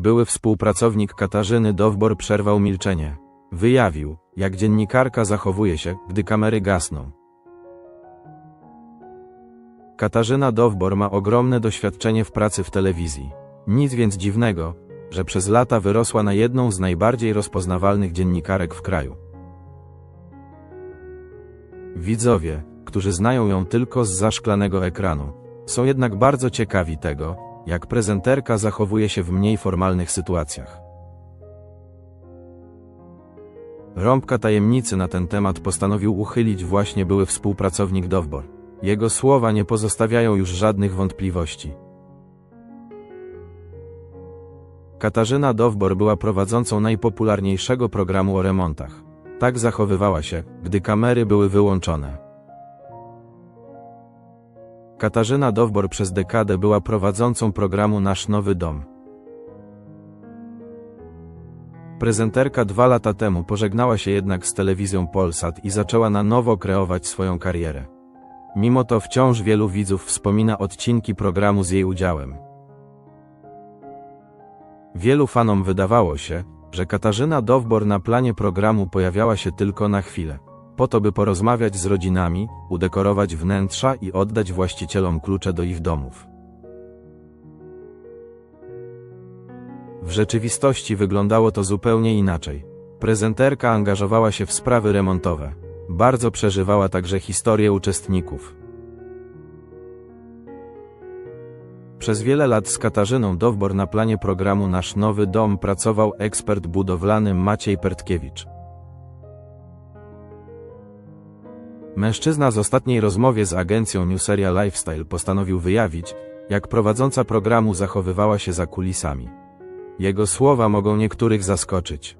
Były współpracownik Katarzyny Dowbor przerwał milczenie. Wyjawił, jak dziennikarka zachowuje się, gdy kamery gasną. Katarzyna Dowbor ma ogromne doświadczenie w pracy w telewizji. Nic więc dziwnego, że przez lata wyrosła na jedną z najbardziej rozpoznawalnych dziennikarek w kraju. Widzowie, którzy znają ją tylko z zaszklanego ekranu, są jednak bardzo ciekawi tego, jak prezenterka zachowuje się w mniej formalnych sytuacjach. Rąbka tajemnicy na ten temat postanowił uchylić właśnie były współpracownik Dowbor. Jego słowa nie pozostawiają już żadnych wątpliwości. Katarzyna Dowbor była prowadzącą najpopularniejszego programu o remontach. Tak zachowywała się, gdy kamery były wyłączone. Katarzyna Dowbor przez dekadę była prowadzącą programu Nasz Nowy Dom. Prezenterka dwa lata temu pożegnała się jednak z telewizją Polsat i zaczęła na nowo kreować swoją karierę. Mimo to wciąż wielu widzów wspomina odcinki programu z jej udziałem. Wielu fanom wydawało się, że Katarzyna Dowbor na planie programu pojawiała się tylko na chwilę, po to by porozmawiać z rodzinami, udekorować wnętrza i oddać właścicielom klucze do ich domów. W rzeczywistości wyglądało to zupełnie inaczej. Prezenterka angażowała się w sprawy remontowe. Bardzo przeżywała także historię uczestników. Przez wiele lat z Katarzyną Dowbor na planie programu Nasz Nowy Dom pracował ekspert budowlany Maciej Pertkiewicz. Mężczyzna z ostatniej rozmowie z agencją Newseria Lifestyle postanowił wyjawić, jak prowadząca programu zachowywała się za kulisami. Jego słowa mogą niektórych zaskoczyć.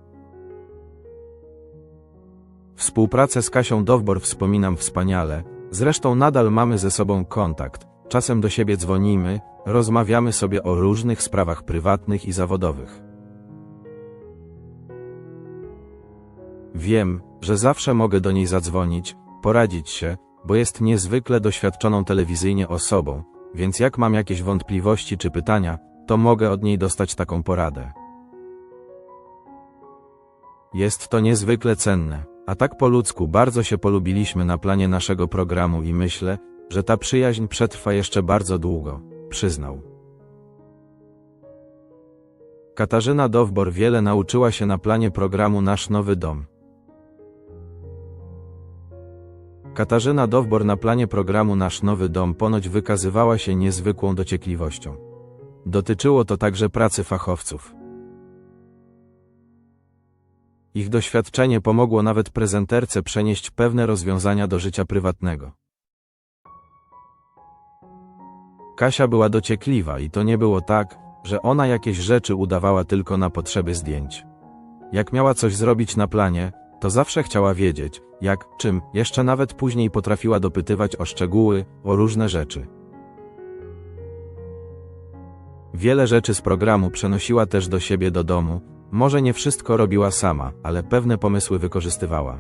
Współpracę z Kasią Dowbor wspominam wspaniale, zresztą nadal mamy ze sobą kontakt, czasem do siebie dzwonimy, rozmawiamy sobie o różnych sprawach prywatnych i zawodowych. Wiem, że zawsze mogę do niej zadzwonić, poradzić się, bo jest niezwykle doświadczoną telewizyjnie osobą, więc jak mam jakieś wątpliwości czy pytania, to mogę od niej dostać taką poradę. Jest to niezwykle cenne, a tak po ludzku bardzo się polubiliśmy na planie naszego programu i myślę, że ta przyjaźń przetrwa jeszcze bardzo długo, przyznał. Katarzyna Dowbor wiele nauczyła się na planie programu Nasz Nowy Dom. Katarzyna Dowbor na planie programu Nasz Nowy Dom ponoć wykazywała się niezwykłą dociekliwością. Dotyczyło to także pracy fachowców. Ich doświadczenie pomogło nawet prezenterce przenieść pewne rozwiązania do życia prywatnego. Kasia była dociekliwa i to nie było tak, że ona jakieś rzeczy udawała tylko na potrzeby zdjęć. Jak miała coś zrobić na planie, to zawsze chciała wiedzieć, jak, czym, jeszcze nawet później potrafiła dopytywać o szczegóły, o różne rzeczy. Wiele rzeczy z programu przenosiła też do siebie do domu, może nie wszystko robiła sama, ale pewne pomysły wykorzystywała.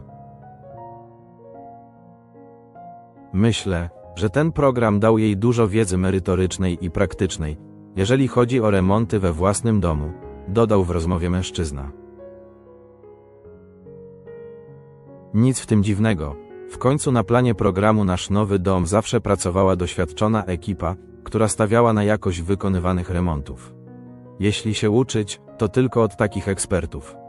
Myślę, że ten program dał jej dużo wiedzy merytorycznej i praktycznej, jeżeli chodzi o remonty we własnym domu, dodał w rozmowie mężczyzna. Nic w tym dziwnego. W końcu na planie programu Nasz Nowy Dom zawsze pracowała doświadczona ekipa, która stawiała na jakość wykonywanych remontów. Jeśli się uczyć, to tylko od takich ekspertów.